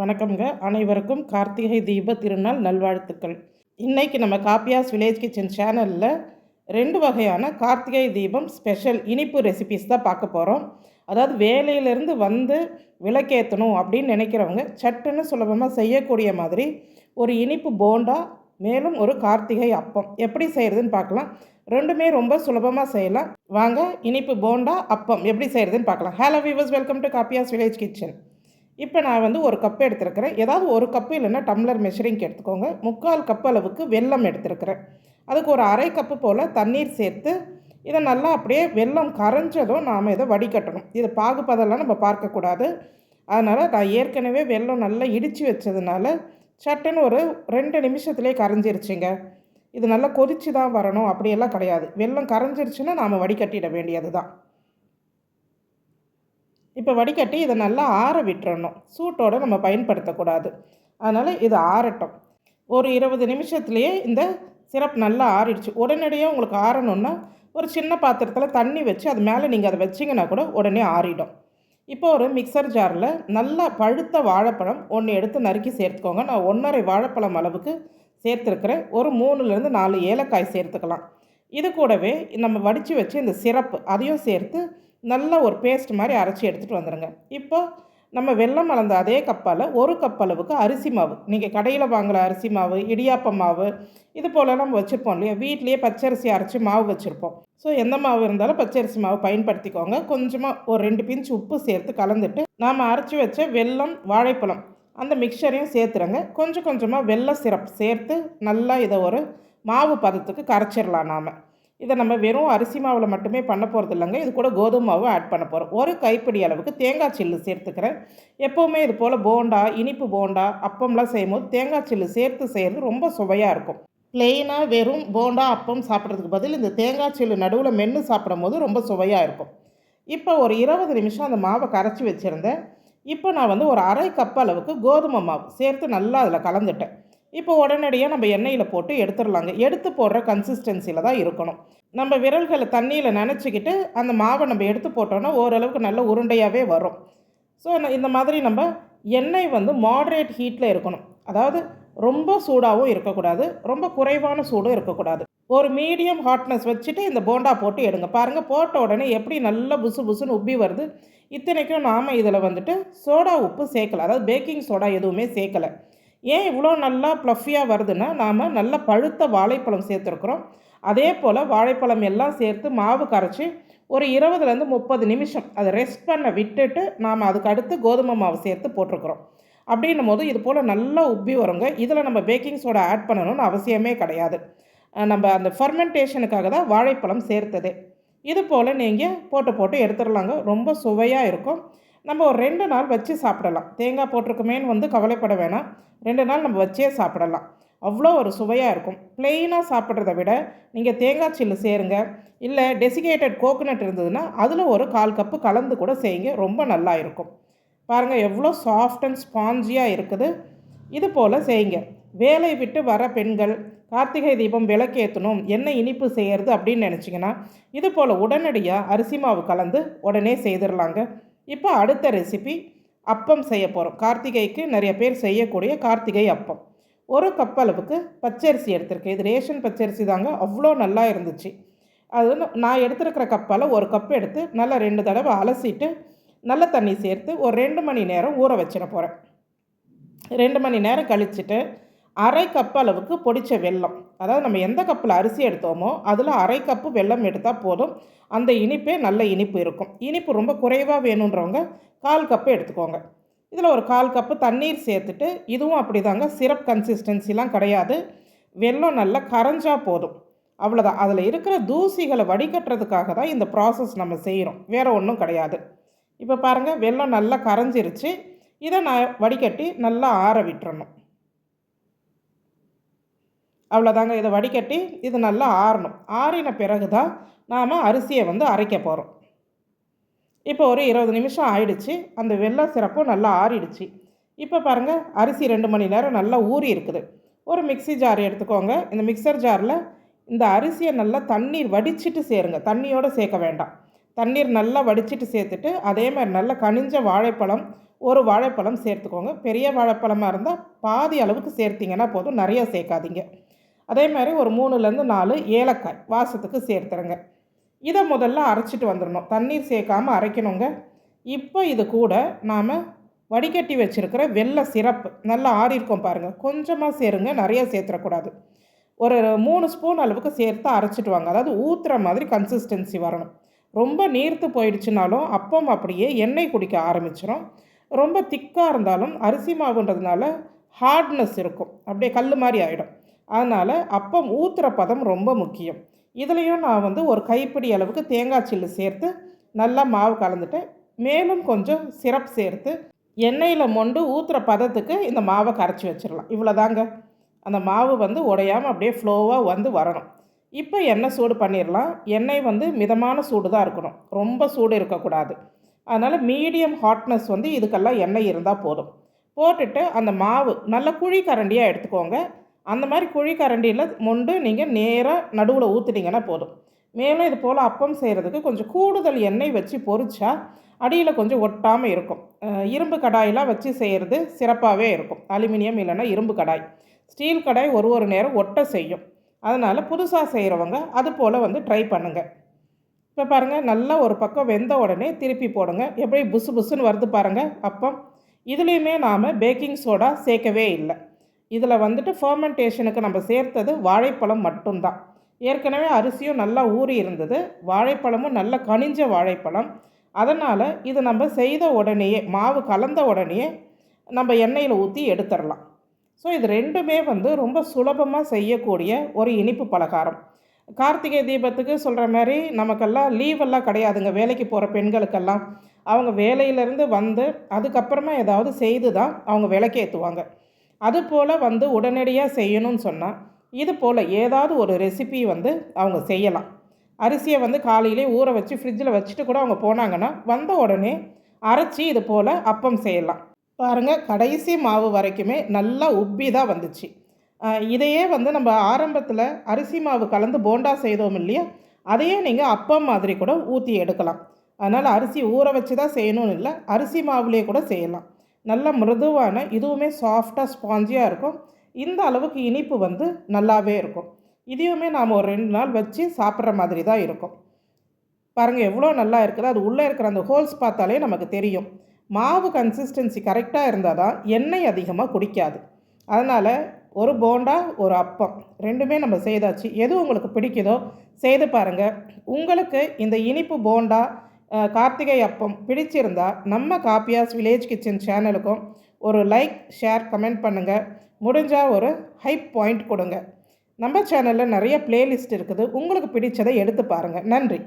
வணக்கம்ங்க. அனைவருக்கும் கார்த்திகை தீப திருநாள் நல்வாழ்த்துக்கள். இன்றைக்கி நம்ம காப்பியாஸ் வில்லேஜ் கிச்சன் சேனலில் ரெண்டு வகையான கார்த்திகை தீபம் ஸ்பெஷல் இனிப்பு ரெசிபிஸ் தான் பார்க்க போகிறோம் அதாவது வேலையிலேருந்து வந்து விளக்கேற்றணும் அப்படின்னு நினைக்கிறவங்க சட்டுன்னு சுலபமாக செய்யக்கூடிய மாதிரி ஒரு இனிப்பு போண்டா மேலும் ஒரு கார்த்திகை அப்பம். எப்படி செய்கிறதுன்னு பார்க்கலாம். ரெண்டுமே ரொம்ப சுலபமாக செய்யலாம். வாங்க இனிப்பு போண்டா அப்பம் எப்படி செய்கிறதுன்னு பார்க்கலாம். Hello viewers welcome to Kaapiyas village kitchen. இப்போ நான் வந்து ஒரு கப் எடுத்துருக்கிறேன். ஏதாவது ஒரு கப்பு இல்லைன்னா டம்ளர் மெஷரிங்க்கு எடுத்துக்கோங்க. முக்கால் கப் அளவுக்கு வெல்லம் எடுத்துருக்கிறேன். அதுக்கு ஒரு அரை கப்பு போல் தண்ணீர் சேர்த்து இதை நல்லா அப்படியே வெல்லம் கரைஞ்சதும் நாம் இதை வடிகட்டணும். இது பாகுபதெல்லாம் நம்ம பார்க்கக்கூடாது. அதனால் நான் ஏற்கனவே வெல்லம் நல்லா இடித்து வச்சதுனால சட்டுன்னு ஒரு ரெண்டு நிமிஷத்துலேயே கரைஞ்சிருச்சுங்க. இது நல்லா கொதிச்சு தான் வரணும். அப்படியெல்லாம் கிடையாது. வெல்லம் கரைஞ்சிருச்சுன்னா நாம் வடிகட்டிட வேண்டியது தான் இப்போ வடிகட்டி இதை நல்லா ஆற விட்டுறணும். சூட்டோடு நம்ம பயன்படுத்தக்கூடாது. அதனால் இது ஆறட்டும். ஒரு இருபது நிமிஷத்துலேயே இந்த சிரப் நல்லா ஆறிடுச்சு. உடனடியாக உங்களுக்கு ஆறணுன்னா ஒரு சின்ன பாத்திரத்தில் தண்ணி வச்சு அது மேலே நீங்கள் அதை வச்சிங்கன்னா கூட உடனே ஆறிடும். இப்போ ஒரு மிக்சர் ஜாரில் நல்லா பழுத்த வாழைப்பழம் ஒன்று எடுத்து நறுக்கி சேர்த்துக்கோங்க. நான் ஒன்றரை வாழைப்பழம் அளவுக்கு சேர்த்துருக்கிறேன். ஒரு மூணுலேருந்து நாலு ஏலக்காய் சேர்த்துக்கலாம். இது கூடவே நம்ம வடித்து வச்சு இந்த சிரப்பு அதையும் சேர்த்து நல்ல ஒரு பேஸ்ட் மாதிரி அரைச்சி எடுத்துகிட்டு வந்துடுங்க இப்போ நம்ம வெள்ளம் அளந்த அதே கப்பால் ஒரு கப் அளவுக்கு அரிசி மாவு. நீங்கள் கடையில் வாங்குகிற அரிசி மாவு இடியாப்ப மாவு இது போலலாம் நம்ம வச்சுருப்போம் இல்லையா? வீட்லேயே பச்சரிசி அரைச்சி மாவு வச்சுருப்போம். ஸோ எந்த மாவு இருந்தாலும் பச்சரிசி மாவு பயன்படுத்திக்கோங்க. கொஞ்சமாக ஒரு ரெண்டு பிஞ்ச் உப்பு சேர்த்து கலந்துட்டு நாம் அரைச்சி வச்ச வெல்லம் வாழைப்பழம் அந்த மிக்சரையும் சேர்த்துறங்க கொஞ்சம் கொஞ்சமாக வெள்ளை சிரப் சேர்த்து நல்லா இதை ஒரு மாவு பதத்துக்கு கரைச்சிடலாம் நாம். இதை நம்ம வெறும் அரிசி மாவில் மட்டுமே பண்ண போகிறது இல்லைங்க. இது கூட கோதுமை மாவு ஆட் பண்ண போகிறோம் ஒரு கைப்பிடி அளவுக்கு தேங்காய் சில்லு சேர்த்துக்கிறேன். எப்போவுமே இது போல் போண்டா இனிப்பு போண்டா அப்பம்லாம் செய்யும்போது தேங்காய் சில்லு சேர்த்து செய்கிறது ரொம்ப சுவையாக இருக்கும். ப்ளெயினாக வெறும் போண்டா அப்பம் சாப்பிட்றதுக்கு பதில் இந்த தேங்காய் சில்லு நடுவில் மென்று சாப்பிடும் போது ரொம்ப சுவையாக இருக்கும். இப்போ ஒரு இருபது நிமிஷம் அந்த மாவை கரைச்சி வச்சுருந்தேன். இப்போ நான் வந்து ஒரு அரை கப் அளவுக்கு கோதுமை மாவு சேர்த்து நல்லா அதில் கலந்துட்டேன். இப்போ உடனடியாக நம்ம எண்ணெயில் போட்டு எடுத்துடலாங்க. எடுத்து போடுற கன்சிஸ்டன்சியில் தான் இருக்கணும். நம்ம விரல்களை தண்ணியில் நினச்சிக்கிட்டு அந்த மாவை நம்ம எடுத்து போட்டோன்னா ஓரளவுக்கு நல்ல உருண்டையாகவே வரும். ஸோ இந்த மாதிரி நம்ம எண்ணெய் வந்து மாடரேட் ஹீட்டில் இருக்கணும். அதாவது ரொம்ப சூடாகவும் இருக்கக்கூடாது. ரொம்ப குறைவான சூடும் இருக்கக்கூடாது. ஒரு மீடியம் ஹாட்னஸ் வச்சுட்டு இந்த போண்டா போட்டு எடுங்க. பாருங்கள் போட்ட உடனே எப்படி நல்லா புசு புசுன்னு உப்பி வருது. இத்தனைக்கும் நாம் இதில் வந்துட்டு சோடா உப்பு சேர்க்கலை. அதாவது பேக்கிங் சோடா எதுவுமே சேர்க்கலை. ஏன் இவ்வளோ நல்லா ப்ளஃபியாக வருதுன்னா நாம் நல்ல பழுத்த வாழைப்பழம் சேர்த்துருக்குறோம். அதே போல் வாழைப்பழம் எல்லாம் சேர்த்து மாவு கரைச்சி ஒரு இருபதுலேருந்து முப்பது நிமிஷம் அதை ரெஸ்ட் பண்ண விட்டுட்டு நாம் அதுக்கு அடுத்து கோதுமை மாவு சேர்த்து போட்டிருக்கிறோம். அப்படின்னும் போது இது போல் நல்லா உப்பி வருங்க. இதில் நம்ம பேக்கிங் சோடா ஆட் பண்ணணும்னு அவசியமே கிடையாது. நம்ம அந்த ஃபர்மெண்டேஷனுக்காக தான் வாழைப்பழம் சேர்த்தது. இது போல் நீங்கள் போட்டு போட்டு எடுத்துடலாங்க. ரொம்ப சுவையாக இருக்கும். நம்ம ஒரு ரெண்டு நாள் வச்சு சாப்பிடலாம். தேங்காய் போட்டிருக்குமேன்னு வந்து கவலைப்பட வேணாம். ரெண்டு நாள் நம்ம வச்சே சாப்பிடலாம். அவ்வளோ ஒரு சுவையாக இருக்கும். ப்ளெயினாக சாப்பிட்றத விட நீங்கள் தேங்காய் சில்லு சேருங்க. இல்லை டெசிகேட்டட் கோகோனட் இருந்ததுன்னா அதில் ஒரு கால் கப்பு கலந்து கூட செய்யுங்க. ரொம்ப நல்லா இருக்கும். பாருங்கள் எவ்வளோ சாஃப்ட் அண்ட் ஸ்பாஞ்சியாக இருக்குது. இது போல் செய்யுங்க. வேலை விட்டு வர பெண்கள் கார்த்திகை தீபம் விளக்கேற்றணும் என்ன இனிப்பு செய்கிறது அப்படின்னு நினச்சிங்கன்னா இது போல் உடனடியாக அரிசி மாவு கலந்து உடனே செய்திடலாங்க இப்போ அடுத்த ரெசிபி அப்பம் செய்ய போகிறோம் கார்த்திகைக்கு நிறைய பேர் செய்யக்கூடிய கார்த்திகை அப்பம். ஒரு கப் அளவுக்கு பச்சரிசி எடுத்திருக்கேன். இது ரேஷன் பச்சரிசி தாங்க. அவ்வளோ நல்லா இருந்துச்சு. அது நான் எடுத்துருக்கிற கப்பால் ஒரு கப் எடுத்து நல்லா ரெண்டு தடவை அலசிட்டு நல்ல தண்ணி சேர்த்து ஒரு ரெண்டு மணி நேரம் ஊற வச்சிட போகிறேன் ரெண்டு மணி நேரம் கழிச்சுட்டு அரை கப் அளவுக்கு பொடித்த வெல்லம். அதாவது நம்ம எந்த கப்பில் அரிசி எடுத்தோமோ அதில் அரை கப்பு வெல்லம் எடுத்தால் போதும். அந்த இனிப்பே நல்ல இனிப்பு இருக்கும். இனிப்பு ரொம்ப குறைவாக வேணுன்றவங்க கால் கப்பு எடுத்துக்கோங்க. இதில் ஒரு கால் கப்பு தண்ணீர் சேர்த்துட்டு இதுவும் அப்படி தாங்க சிரப் கன்சிஸ்டன்சிலாம் கிடையாது. வெல்லம் நல்லா கரைஞ்சா போதும். அவ்வளோதான் அதில் இருக்கிற தூசிகளை வடிகட்டுறதுக்காக தான் இந்த ப்ராசஸ் நம்ம செய்கிறோம் வேறு ஒன்றும் கிடையாது. இப்போ பாருங்கள் வெல்லம் நல்லா கரைஞ்சிருச்சு. இதை நான் வடிகட்டி நல்லா ஆற விட்டுறணும். அவ்வளோதாங்க இதை வடிகட்டி இது நல்லா ஆறணும். ஆறின பிறகு தான் நாம் அரிசியை வந்து அரைக்க போகிறோம் இப்போ ஒரு இருபது நிமிஷம் ஆயிடுச்சு. அந்த வெள்ளை சிறப்பும் நல்லா ஆறிடுச்சு. இப்போ பாருங்கள் அரிசி ரெண்டு மணி நேரம் நல்லா ஊறி இருக்குது. ஒரு மிக்சி ஜார் எடுத்துக்கோங்க. இந்த மிக்சர் ஜாரில் இந்த அரிசியை நல்லா தண்ணீர் வடிச்சிட்டு சேருங்க. தண்ணியோடு சேர்க்க வேண்டாம். தண்ணீர் நல்லா வடிச்சிட்டு சேர்த்துட்டு அதே மாதிரி நல்லா கனிஞ்ச வாழைப்பழம் ஒரு வாழைப்பழம் சேர்த்துக்கோங்க. பெரிய வாழைப்பழமாக இருந்தால் பாதி அளவுக்கு சேர்த்திங்கன்னா போதும். நிறையா சேர்க்காதீங்க. அதே மாதிரி ஒரு மூணுலேருந்து நாலு ஏலக்காய் வாசத்துக்கு சேர்த்துருங்க. இதை முதல்ல அரைச்சிட்டு வந்துடணும் தண்ணீர் சேர்க்காமல் அரைக்கணுங்க. இப்போ இது கூட நாம் வடிகட்டி வச்சுருக்கிற வெள்ளை சிரப்பு நல்லா ஆறியிருக்கோம் பாருங்கள் கொஞ்சமாக சேருங்க நிறைய சேர்த்துடக்கூடாது ஒரு மூணு ஸ்பூன் அளவுக்கு சேர்த்து அரைச்சிட்டு வாங்க. அதாவது ஊற்றுற மாதிரி கன்சிஸ்டன்சி வரணும். ரொம்ப நீர்த்து போயிடுச்சுனாலும் அப்பம் அப்படியே எண்ணெய் குடிக்க ஆரம்பிச்சிடும் ரொம்ப திக்காக இருந்தாலும் அரிசி மாவுன்றதுனால ஹார்ட்னஸ் இருக்கும். அப்படியே கல் மாதிரி ஆகிடும் அதனால் அப்பம் ஊற்றுற பதம் ரொம்ப முக்கியம். இதுலேயும் நான் வந்து ஒரு கைப்பிடி அளவுக்கு தேங்காய் சில்லு சேர்த்து நல்லா மாவு கலந்துட்டேன் மேலும் கொஞ்சம் சிரப் சேர்த்து எண்ணெயில் மொண்டு ஊற்றுற பதத்துக்கு இந்த மாவை கரைச்சி வச்சிடலாம். இவ்வளோதாங்க அந்த மாவு வந்து உடையாமல் அப்படியே ஃப்ளோவாக வந்து வரணும். இப்போ எண்ணெய் சூடு பண்ணிடலாம். எண்ணெய் வந்து மிதமான சூடு தான் இருக்கணும். ரொம்ப சூடு இருக்கக்கூடாது. அதனால் மீடியம் ஹாட்னஸ் வந்து இதுக்கெல்லாம் எண்ணெய் இருந்தால் போதும். போட்டுட்டு அந்த மாவு நல்ல குழி கரண்டியாக எடுத்துக்கோங்க. அந்த மாதிரி குழி கரண்டியில் மொண்டு நீங்கள் நேராக நடுவில் ஊற்றுனீங்கன்னா போதும். மேலும் இது போல் அப்பம் செய்கிறதுக்கு கொஞ்சம் கூடுதல் எண்ணெய் வச்சு பொறிச்சா அடியில் கொஞ்சம் ஒட்டாமல் இருக்கும். இரும்பு கடாயெலாம் வச்சு செய்கிறது சிறப்பாகவே இருக்கும். அலுமினியம் இல்லைன்னா இரும்பு கடாய். ஸ்டீல் கடாய் ஒரு ஒரு நேரம் ஒட்ட செய்யும். அதனால் புதுசாக செய்கிறவங்க அது போல் வந்து ட்ரை பண்ணுங்கள் இப்போ பாருங்கள் நல்லா ஒரு பக்கம் வெந்த உடனே திருப்பி போடுங்க. எப்படி புசு புசுன்னு வருது பாருங்கள் அப்பம். இதுலேயுமே நாம் பேக்கிங் சோடா சேர்க்கவே இல்லை. இதில் வந்துட்டு ஃபர்மெண்டேஷனுக்கு நம்ம சேர்த்தது வாழைப்பழம் மட்டும்தான். ஏற்கனவே அரிசியும் நல்லா ஊறி இருந்தது. வாழைப்பழமும் நல்ல கனிஞ்ச வாழைப்பழம். அதனால் இது நம்ம செய்த உடனேயே மாவு கலந்த உடனேயே நம்ம எண்ணெயில் ஊற்றி எடுத்துடலாம். ஸோ இது ரெண்டுமே வந்து ரொம்ப சுலபமாக செய்யக்கூடிய ஒரு இனிப்பு பலகாரம். கார்த்திகை தீபத்துக்கு சொல்கிற மாதிரி நமக்கெல்லாம் லீவெல்லாம் கிடையாதுங்க. வேலைக்கு போகிற பெண்களுக்கெல்லாம். அவங்க வேலையிலேருந்து வந்து அதுக்கப்புறமா ஏதாவது செய்து தான் அவங்க விளக்கேற்றுவாங்க அதுபோல் வந்து உடனடியாக செய்யணும்னு சொன்னால் இது போல் ஏதாவது ஒரு ரெசிபி வந்து அவங்க செய்யலாம். அரிசியை வந்து காலையிலே ஊற வச்சு ஃப்ரிட்ஜில் வச்சுட்டு கூட அவங்க போனாங்கன்னா வந்த உடனே அரைச்சி இது போல் அப்பம் செய்யலாம். பாருங்கள் கடைசி மாவு வரைக்குமே நல்லா உப்பி தான் வந்துச்சு. இதையே வந்து நம்ம ஆரம்பத்தில் அரிசி மாவு கலந்து போண்டா செய்தோம் இல்லையா அதையே நீங்கள் அப்பம் மாதிரி கூட ஊற்றி எடுக்கலாம். அதனால் அரிசி ஊற வச்சு தான் செய்யணும்னு இல்லை அரிசி மாவுலேயே கூட செய்யலாம். நல்ல மிருதுவான இதுவுமே சாஃப்டாக ஸ்பாஞ்சியாக இருக்கும். இந்த அளவுக்கு இனிப்பு வந்து நல்லாவே இருக்கும். இதையுமே நாம் ஒரு ரெண்டு நாள் வச்சு சாப்பிட்ற மாதிரி தான் இருக்கும். பாருங்கள் எவ்வளோ நல்லா இருக்குது. அது உள்ளே இருக்கிற அந்த ஹோல்ஸ் பார்த்தாலே நமக்கு தெரியும். மாவு கன்சிஸ்டன்சி கரெக்டாக இருந்தால் தான் எண்ணெய் அதிகமாக குடிக்காது. அதனால் ஒரு போண்டா ஒரு அப்பம் ரெண்டுமே நம்ம செய்தாச்சு. எது உங்களுக்கு பிடிக்குதோ செய்து பாருங்கள் உங்களுக்கு இந்த இனிப்பு போண்டா கார்த்திகை அப்பம் பிடிச்சிருந்தா நம்ம காப்பியாஸ் வில்லேஜ் கிச்சன் சேனலுக்கும் ஒரு லைக் ஷேர் கமெண்ட் பண்ணுங்கள் முடிஞ்சால் ஒரு ஹைப் பாயிண்ட் கொடுங்க. நம்ம சேனலில் நிறைய பிளேலிஸ்ட் இருக்குது. உங்களுக்கு பிடிச்சதை எடுத்து பாருங்கள் நன்றி.